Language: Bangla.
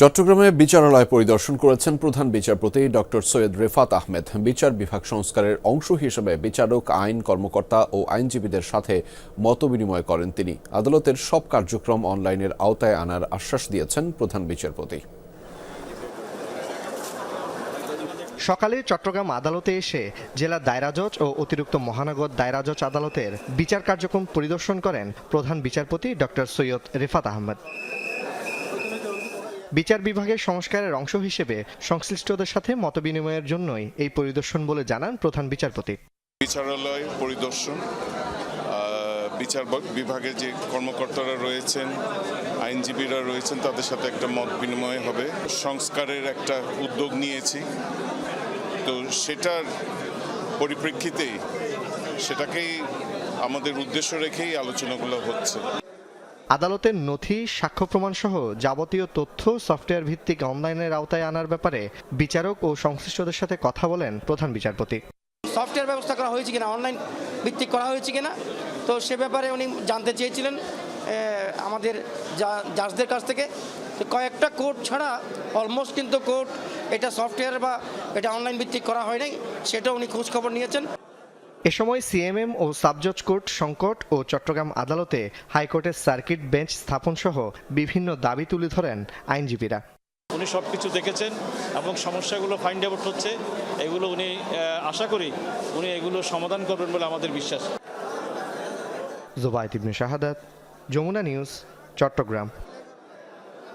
চট্টগ্রামে বিচারালয় পরিদর্শন করেছেন প্রধান বিচারপতি ডক্টর সৈয়দ রেফাত আহমেদ। বিচার বিভাগ সংস্কারের অংশ হিসেবে বিচারক, আইন কর্মকর্তা ও আইনজীবীদের সাথে মতবিনিময় করেন তিনি। আদালতের সব কার্যক্রম অনলাইনের আওতায় আনার আশ্বাস দিয়েছেন প্রধান বিচারপতি। সকালে চট্টগ্রাম আদালতে এসে জেলা দায়রা জজ ও অতিরিক্ত মহানগর দায়রা জজ আদালতের বিচার কার্যক্রম পরিদর্শন করেন প্রধান বিচারপতি ডক্টর সৈয়দ রেফাত আহমেদ। বিচার বিভাগের সংস্কারের অংশ হিসেবে সংশ্লিষ্টদের সাথে মতবিনিময়ের জন্যই এই পরিদর্শন বলে জানান প্রধান বিচারপতি। বিচারালয় পরিদর্শন বিচার ব- বিভাগে যে কর্মকর্তারা রয়েছেন, আইনজীবীরা রয়েছেন, তাদের সাথে একটা মত বিনিময় হবে। সংস্কারের একটা উদ্যোগ নিয়েছি। তো সেটার পরিপ্রেক্ষিতেই সেটাকেই আমাদের উদ্দেশ্য রেখেই আলোচনাগুলো হচ্ছে। আদালতের নথি, সাক্ষ্য প্রমাণ সহ যাবতীয় তথ্য সফটওয়্যার ভিত্তিক অনলাইনের আওতায় আনার ব্যাপারে বিচারক ও সংশ্লিষ্টদের সাথে কথা বলেন প্রধান বিচারপতি। সফটওয়্যার ব্যবস্থা করা হয়েছে কিনা, অনলাইন ভিত্তিক করা হয়েছে কিনা, তো সে ব্যাপারে উনি জানতে চেয়েছিলেন আমাদের জাজদের কাছ থেকে। কয়েকটা কোর্ট ছাড়া অলমোস্ট কিন্তু কোর্ট এটা সফটওয়্যার বা এটা অনলাইন ভিত্তিক করা হয় নাই সেটা উনি খোঁজখবর নিয়েছেন। এ সময় সিএমএম ও সাবজজ কোর্ট সংকট ও চট্টগ্রাম আদালতে হাইকোর্টের সার্কিট বেঞ্চ স্থাপন সহ বিভিন্ন দাবি তুলে ধরেন আইনজীবীরা। উনি সব কিছু দেখেছেন এবং সমস্যাগুলো ফাইন্ড আউট হচ্ছে। এগুলো উনি আশা করি উনি এগুলো সমাধান করবেন বলে আমাদের বিশ্বাস। জুবাইদ ইবনে শাহাদাত যমুনা নিউজ চট্টগ্রাম।